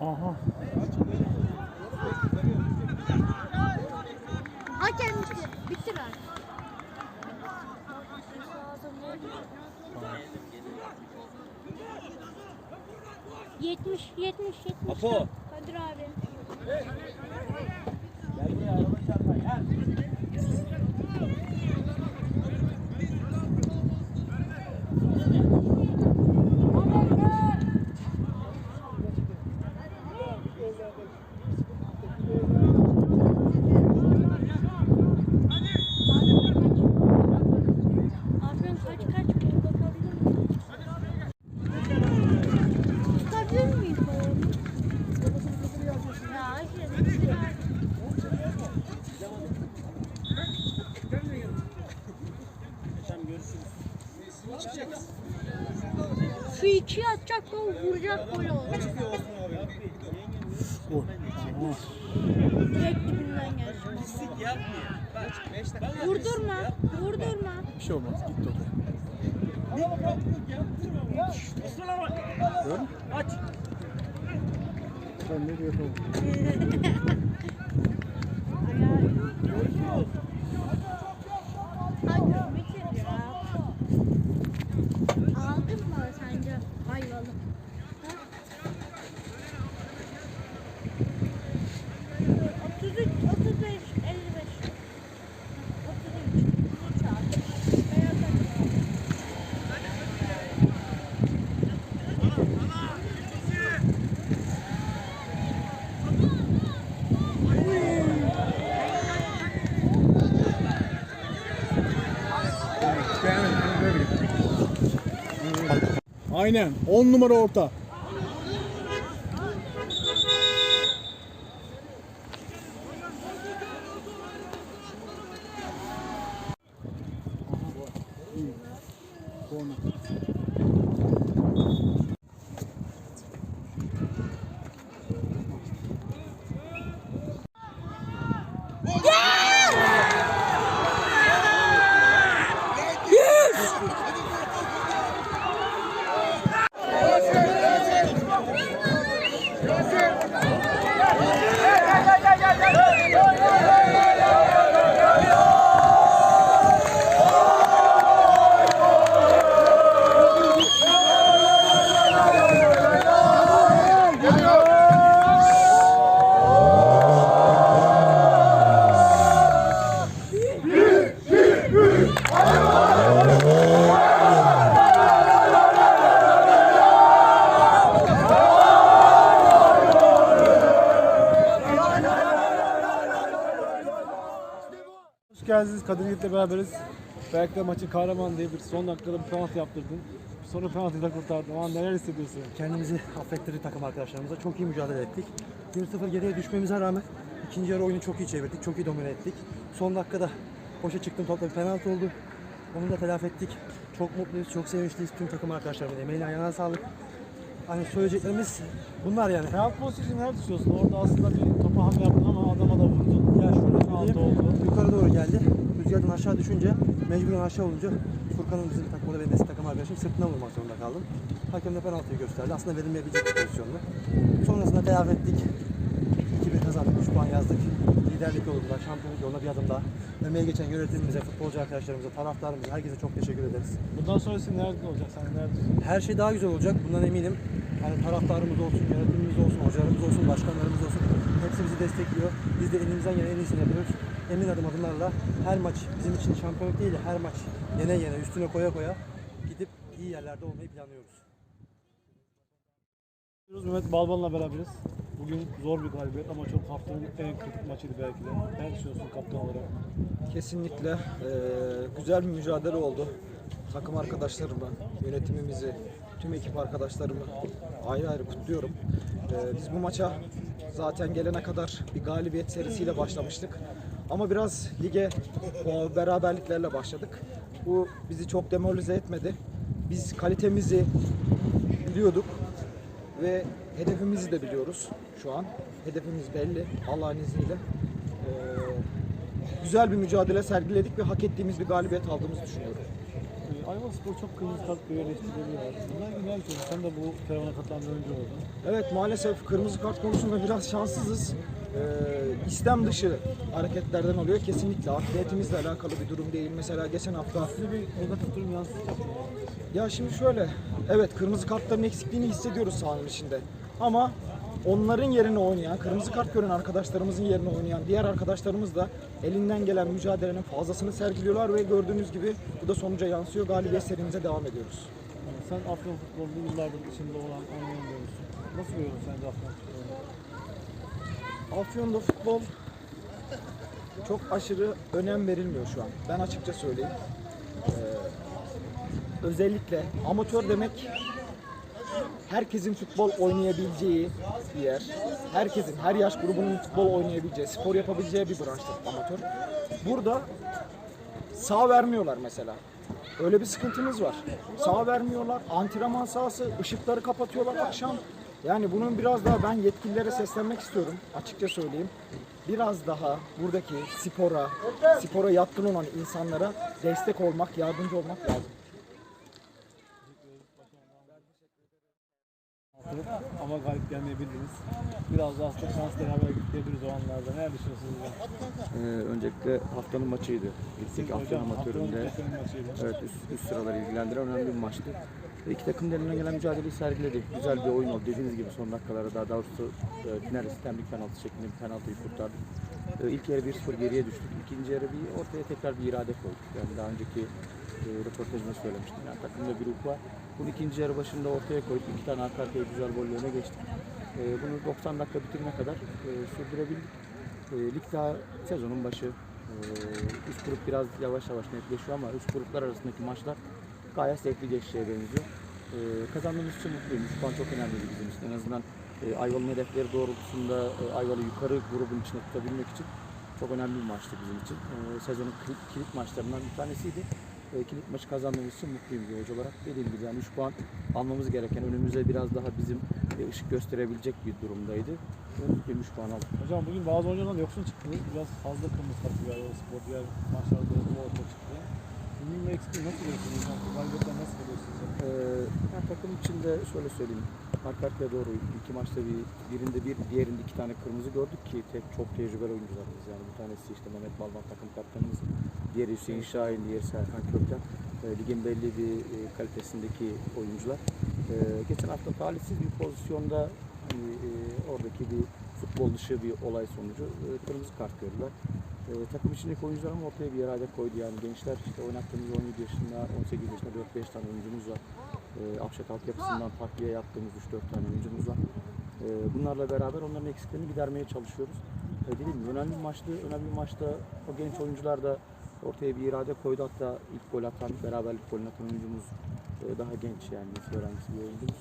Aha. Hakem bitti. Bitti ben. Yetmiş, yetmiş, yetmiş. Apo. O vuracak gol. Oh. Aha. Direkt dibinden gelsin. Pislik yapmıyor. Bak 5 dakika. Vurdurma, vurdurma. Bir şey olmaz. Gitti o da. Osman abi. Gördün mü? Aç. Ben ne diyorum? Hadi bitir ya. Aldın mı sence ayvalı? Otuz üç, otuz beş, elli beş. Otuz üç, otuz üç aldım. Beyaz takım. Beğenmedim. Böyle gitti. Aynen. 10 numara orta. Hoş geldiniz. Kadir Yiğit'le beraberiz. Belki de maçın kahramanı diye bir son dakikada bir penaltı yaptırdın. Sonra penaltıyı da kurtardın. Ama neler hissediyorsun? Kendimizi affettirdik takım arkadaşlarımıza. Çok iyi mücadele ettik. 1-0 geriye düşmemize rağmen ikinci yarı oyunu çok iyi çevirdik. Çok iyi domine ettik. Son dakikada boşa çıktım topla bir penaltı oldu. Onu da telafi ettik. Çok mutluyuz, çok sevinçliyiz. Tüm takım arkadaşlarımın emeğine ayağına sağlık. Hani söyleyeceklerimiz bunlar yani. Penaltı pozisyonu neler düşünüyorsun? Orada aslında bir topa hamle yaptın ama adama da vurdun. Ya şöyle penaltı oldu. yukarı doğru geldi. Rüzgardan aşağı düşünce, mecburen aşağı olunca Furkan'ın bizim takım, o da benim takım arkadaşım sırtına vurmak zorunda kaldım. Hakem de penaltıyı gösterdi. Aslında verilmeyebilecek bir pozisyondu. Sonrasında telafi ettik. 2-1 kazandık, 3 puan yazdık. Liderlik yolunda, şampiyonluk yoluna bir adım daha. Emeği geçen yönetimimize, futbolcu arkadaşlarımıza, taraftarımıza, herkese çok teşekkür ederiz. Bundan sonrası nerede olacak? Sen nerede? Her şey daha güzel olacak. Bundan eminim. Hani taraftarımız olsun, yönetimimiz olsun, hocalarımız olsun, başkanlarımız olsun. Hepsi bizi destekliyor. Biz de elimizden gelen en iyisini yapıyoruz. Emin adım adımlarla her maç bizim için şampiyonluk değil de her maç yene yene üstüne koya koya gidip iyi yerlerde olmayı planlıyoruz. Mehmet Balban'la beraberiz. Bugün zor bir galibiyet ama çok haftanın en kritik maçıydı belki de. Ne düşünüyorsun kaptan olarak? Kesinlikle eee, güzel bir mücadele oldu. Takım arkadaşlarımı, yönetimimizi, tüm ekip arkadaşlarımı ayrı ayrı kutluyorum. Eee, biz bu maça zaten gelene kadar bir galibiyet serisiyle başlamıştık. Ama biraz lige o beraberliklerle başladık. Bu bizi çok demoralize etmedi. Biz kalitemizi biliyorduk ve hedefimizi de biliyoruz şu an. Hedefimiz belli Allah'ın izniyle. Eee güzel bir mücadele sergiledik ve hak ettiğimiz bir galibiyet aldığımızı düşünüyorum. Ee, Ayvalık Spor çok kırmızı kart eleştiriliyor. Bunlar günler sonra sen de bu karavana katılan bir oyuncu oldun. Evet maalesef kırmızı kart konusunda biraz şanssızız. Ee, istem dışı hareketlerden oluyor. Kesinlikle atletimizle alakalı bir durum değil. Mesela geçen hafta Size bir negatif durum yansıtacak? Ya şimdi şöyle, evet kırmızı kartların eksikliğini hissediyoruz sahanın içinde. Ama onların yerine oynayan, kırmızı kart gören arkadaşlarımızın yerine oynayan diğer arkadaşlarımız da elinden gelen mücadelenin fazlasını sergiliyorlar ve gördüğünüz gibi bu da sonuca yansıyor. Galibiyet serimize devam ediyoruz. Sen Afyon futbolunda yıllardır içinde olan oynayan. Nasıl görüyorsun sence Afyon futbolunu? Afyon'da futbol çok aşırı önem verilmiyor şu an. Ben açıkça söyleyeyim. Ee, özellikle amatör demek herkesin futbol oynayabileceği bir yer. Herkesin, her yaş grubunun futbol oynayabileceği, spor yapabileceği bir branştır amatör. Burada sağ vermiyorlar mesela. Öyle bir sıkıntımız var. Sağ vermiyorlar. Antrenman sahası, ışıkları kapatıyorlar akşam. Yani bunun biraz daha ben yetkililere seslenmek istiyorum. Açıkça söyleyeyim. Biraz daha buradaki spora, spora yatkın olan insanlara destek olmak, yardımcı olmak lazım. Ama galip gelmeyebildiniz. Biraz da aslında şans beraber gidebiliriz o anlarda. Ne düşünüyorsunuz? Ee, öncelikle haftanın maçıydı. İlk Afyon Hocam, amatöründe haftanın maçıydı. evet, üst, üst sıraları ilgilendiren önemli bir maçtı. İki takım elinden gelen mücadeleyi sergiledi. Güzel bir oyun oldu. Dediğiniz gibi son dakikalara daha doğrusu e, final sistem bir penaltı şeklinde bir penaltıyı kurtardık. E, ilk yarı 1-0 geriye düştük. İkinci yarı bir ortaya tekrar bir irade koyduk. Yani daha önceki e, röportajımda söylemiştim. Yani takımda bir ruh var. Bunu ikinci yarı başında ortaya koyduk. İki tane arka arkaya güzel golle öne geçtik. E, bunu 90 dakika bitirene kadar e, sürdürebildik. E, lig daha sezonun başı. E, üst grup biraz yavaş yavaş netleşiyor ama üst gruplar arasındaki maçlar gayet zevkli geçeceğe benziyor. E, kazandığımız için mutluyum. Şu an çok önemliydi bizim için. En azından e, Ayvalık'ın hedefleri doğrultusunda e, Ayvalık'ı yukarı grubun içine tutabilmek için çok önemli bir maçtı bizim için. E, sezonun kilit, kilit maçlarından bir tanesiydi. E, kilit maçı kazandığımız için mutluyum bir hoca olarak. Dediğim gibi yani 3 puan almamız gereken, önümüze biraz daha bizim e, ışık gösterebilecek bir durumdaydı. Mutluyum 3 puan aldık. Hocam bugün bazı oyunculardan yoksun çıktınız. Biraz fazla kırmızı kart gibi Ayvalık Spor diğer maçlarda bu ortaya çıktı. Ve eksikliği nasıl görüyorsunuz? Galibiyetler nasıl görüyorsunuz? Ee, yani takım içinde şöyle söyleyeyim. Arka arkaya doğru iki maçta bir birinde bir, diğerinde iki tane kırmızı gördük ki tek çok tecrübeli oyuncularımız yani bir tanesi işte Mehmet Balban takım kaptanımız, diğeri Hüseyin Şahin, diğeri Serkan Kökten. Ee, ligin belli bir e, kalitesindeki oyuncular. Ee, geçen hafta talihsiz bir pozisyonda hani, e, oradaki bir futbol dışı bir olay sonucu e, kırmızı kart gördüler. E, takım içindeki oyuncular ortaya bir irade koydu yani gençler işte oynattığımız 17 yaşında 18 yaşında 4-5 tane oyuncumuz var. E, Afşat altyapısından takviye yaptığımız 3-4 tane oyuncumuz var. E, bunlarla beraber onların eksiklerini gidermeye çalışıyoruz. E, dediğim önemli bir maçtı. Önemli bir maçta o genç oyuncular da ortaya bir irade koydu. Hatta ilk gol atan, beraberlik golünü atan oyuncumuz e, daha genç yani lise öğrencisi bir oyuncumuz.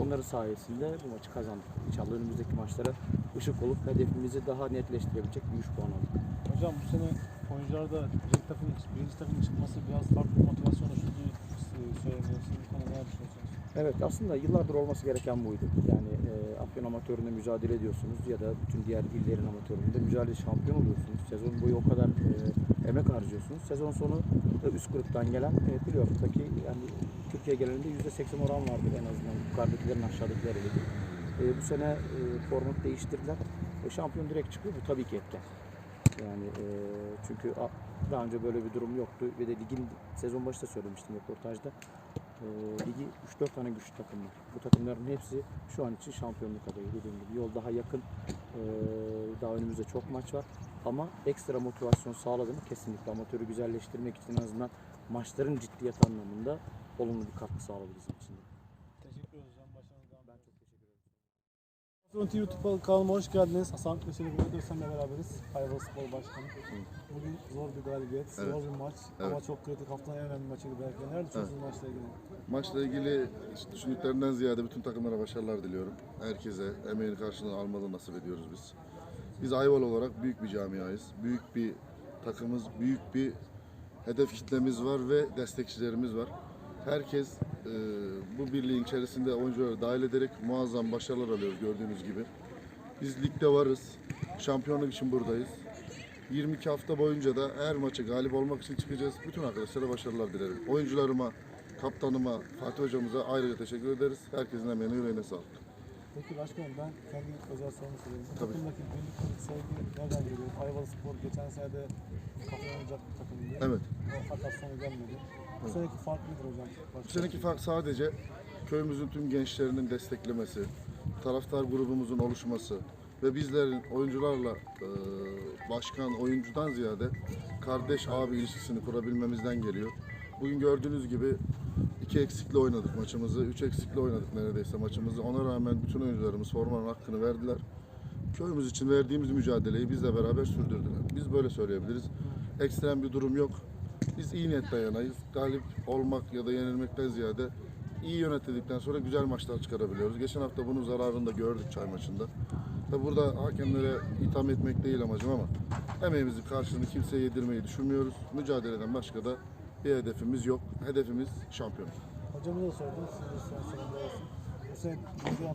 Onların sayesinde bu maçı kazandık. İnşallah önümüzdeki maçlara ışık olup hedefimizi daha netleştirebilecek bir 3 puan aldık. Hocam bu sene oyuncularda birinci takımın, birinci takımın çıkması biraz farklı bir motivasyon oluşturduğu e, söyleniyor. Siz bu konuda ne düşünüyorsunuz? Evet aslında yıllardır olması gereken buydu. Yani e, Afyon amatöründe mücadele ediyorsunuz ya da bütün diğer illerin amatöründe mücadele şampiyon oluyorsunuz. Sezon boyu o kadar e, emek harcıyorsunuz. Sezon sonu e, üst gruptan gelen e, playoff'taki yani Türkiye genelinde %80 oran vardır en azından yukarıdakilerin aşağıdakileri gibi. E, bu sene e, format değiştirdiler. E, şampiyon direkt çıkıyor. Bu tabii ki etken. Yani e, çünkü daha önce böyle bir durum yoktu ve de ligin sezon başında söylemiştim röportajda. E, ligi 3-4 tane güçlü takım var. Bu takımların hepsi şu an için şampiyonluk adayı dediğim gibi. Yol daha yakın. E, daha önümüzde çok maç var. Ama ekstra motivasyon sağladı mı kesinlikle amatörü güzelleştirmek için en azından maçların ciddiyet anlamında olumlu bir katkı sağladı bizim için. de. Teşekkür ederiz hocam. Başarınız devam Ben çok teşekkür ederim. TV YouTube kanalıma hoş geldiniz. Hasan Köşeli Mehmet Özsen'le beraberiz. Ayvalık Spor Başkanı. Bugün zor bir galibiyet, Evet. zor bir maç ama Evet. çok kritik haftanın en önemli maçıydı belki. Neler düşünüyorsunuz maçla ilgili? Maçla ilgili işte ziyade bütün takımlara başarılar diliyorum. Herkese emeğin karşılığını almalı nasip ediyoruz biz. Biz Ayvalı olarak büyük bir camiayız. Büyük bir takımız, büyük bir hedef kitlemiz var ve destekçilerimiz var. Herkes e, bu birliğin içerisinde oyuncuları dahil ederek muazzam başarılar alıyoruz gördüğünüz gibi. Biz ligde varız. Şampiyonluk için buradayız. 22 hafta boyunca da her maçı galip olmak için çıkacağız. Bütün arkadaşlara başarılar dilerim. Oyuncularıma, kaptanıma, Fatih hocamıza ayrıca teşekkür ederiz. Herkesin emeğine yüreğine sağlık. Peki başkanım ben kendi özel sorumu sorayım. Bu Tabii. takımdaki birlik sevgi nereden geliyor? Ayvalı Spor geçen sene de kazanılacak bir takımdı. Evet. O fakat sonu gelmedi. Bu seneki fark nedir hocam? Bu seneki fark sadece köyümüzün tüm gençlerinin desteklemesi, taraftar grubumuzun oluşması ve bizlerin oyuncularla e, başkan, oyuncudan ziyade kardeş abi ilişkisini kurabilmemizden geliyor. Bugün gördüğünüz gibi iki eksikle oynadık maçımızı, üç eksikle oynadık neredeyse maçımızı. Ona rağmen bütün oyuncularımız formanın hakkını verdiler. Köyümüz için verdiğimiz mücadeleyi bizle beraber sürdürdüler. Biz böyle söyleyebiliriz. Ekstrem bir durum yok. Biz iyi niyetle yanayız. Galip olmak ya da yenilmekten ziyade iyi yönetildikten sonra güzel maçlar çıkarabiliyoruz. Geçen hafta bunun zararını da gördük çay maçında. Tabi burada hakemlere itham etmek değil amacım ama emeğimizin karşılığını kimseye yedirmeyi düşünmüyoruz. Mücadeleden başka da bir hedefimiz yok. Hedefimiz şampiyonluk. Hocamı da sordum. Siz de olsun. Bu sene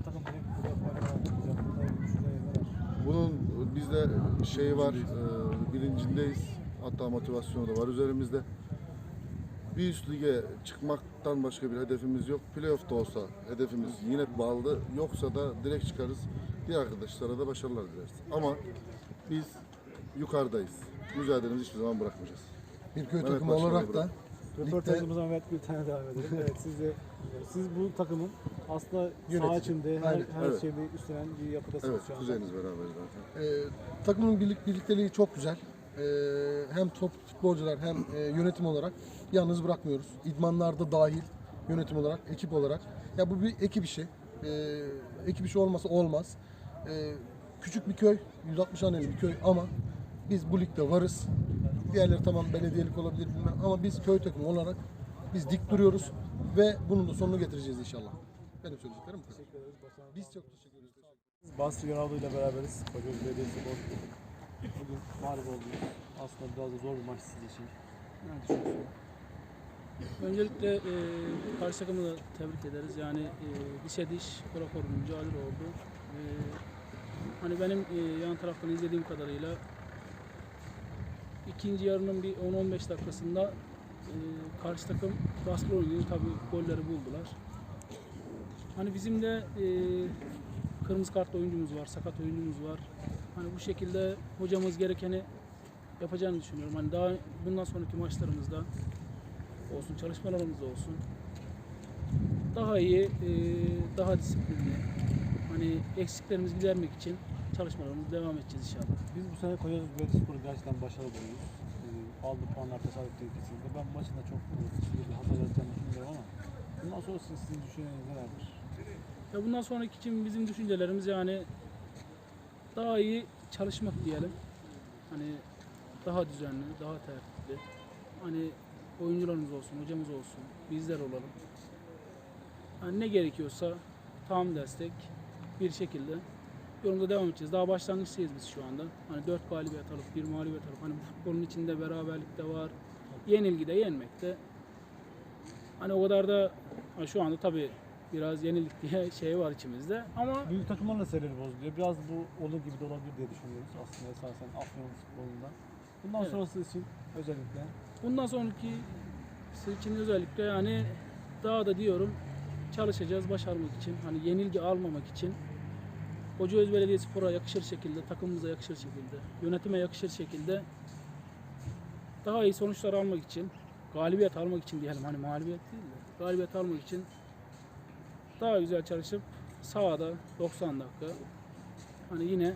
takım direkt. Bunlar düşünceleriniz neler? Bunun bizde şey var, e, bilincindeyiz. Hatta motivasyonu da var üzerimizde. Bir üst lige çıkmaktan başka bir hedefimiz yok. Playoff da olsa hedefimiz yine bağlı. Yoksa da direkt çıkarız. Diğer arkadaşlara da başarılar dileriz. Ama biz yukarıdayız. Mücadelemizi hiçbir zaman bırakmayacağız. Bir köy Evet, takımı olarak da. Röportajımıza Mehmet bir tane devam edelim. Evet siz de siz bu takımın aslında saha Yönetici. içinde her, Aynen. her Evet. şeyi üstlenen bir yapıdasınız Evet, şu anda. kuzeyiniz beraber zaten. e, takımın birlik birlikteliği çok güzel. E, hem top futbolcular hem e, yönetim olarak yalnız bırakmıyoruz. İdmanlarda dahil yönetim olarak, ekip olarak. Ya bu bir ekip işi. E, ekip işi olmasa olmaz. E, küçük bir köy, 160 haneli bir köy ama biz bu ligde varız. Diğerleri tamam belediyelik olabilir bilmem ama biz köy takımı olarak biz dik duruyoruz ve bunun da sonunu getireceğiz inşallah. Benim söyleyeceklerim bu kadar. Biz çok teşekkür ederiz. Basri Yonaldo ile beraberiz. Kocaeli Belediyesi Bozkurt. Bugün mağlup oldunuz. Aslında biraz da zor bir maç sizin için. Ne düşünüyorsunuz? Öncelikle e, karşı takımı da tebrik ederiz. Yani e, dişe diş, kora kora mücadele oldu. E, hani benim e, yan taraftan izlediğim kadarıyla ikinci yarının bir 10-15 dakikasında e, karşı takım baskılı oynuyor. Tabii golleri buldular. Hani bizim de e, kırmızı kartlı oyuncumuz var, sakat oyuncumuz var. Hani bu şekilde hocamız gerekeni yapacağını düşünüyorum. Hani daha bundan sonraki maçlarımızda olsun, çalışmalarımızda olsun. Daha iyi, e, daha disiplinli. Hani eksiklerimizi gidermek için çalışmalarımıza devam edeceğiz inşallah. Biz bu sene Kocaeli Belediyespor'u gerçekten başarılı buluyoruz. Ee, aldığı puanlar tesadüf değil kesinlikle. Ben bu maçın da çok bir hata yapacağını düşünmüyorum ama bundan sonra sizin, sizin düşünceleriniz nelerdir? Ya bundan sonraki için bizim düşüncelerimiz yani daha iyi çalışmak diyelim. Hani daha düzenli, daha tertipli. Hani oyuncularımız olsun, hocamız olsun, bizler olalım. Hani ne gerekiyorsa tam destek bir şekilde yolumuza devam edeceğiz. Daha başlangıçtayız biz şu anda. Hani dört galibiyet alıp bir mağlubiyet alıp hani bu futbolun içinde beraberlik de var. Yenilgi de yenmek de hani o kadar da şu anda tabii biraz yenilik diye şey var içimizde ama Büyük takımlarla serileri bozuluyor. Biraz bu olur gibi de olabilir diye düşünüyoruz aslında esasen Afyon futbolunda. Bundan Evet. sonrası için özellikle bundan sonraki için özellikle yani daha da diyorum çalışacağız başarmak için. Hani yenilgi almamak için. Kocaeli Belediyesi Spor'a yakışır şekilde, takımımıza yakışır şekilde, yönetime yakışır şekilde daha iyi sonuçlar almak için, galibiyet almak için diyelim hani mağlubiyet değil de galibiyet almak için daha güzel çalışıp sahada 90 dakika hani yine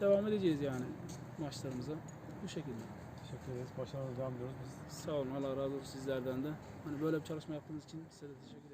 devam edeceğiz yani maçlarımıza bu şekilde. teşekkür ederiz. Başarılı devam ediyoruz. Biz Sağ olun Allah razı olsun sizlerden de. Hani böyle bir çalışma yaptığınız için size de teşekkür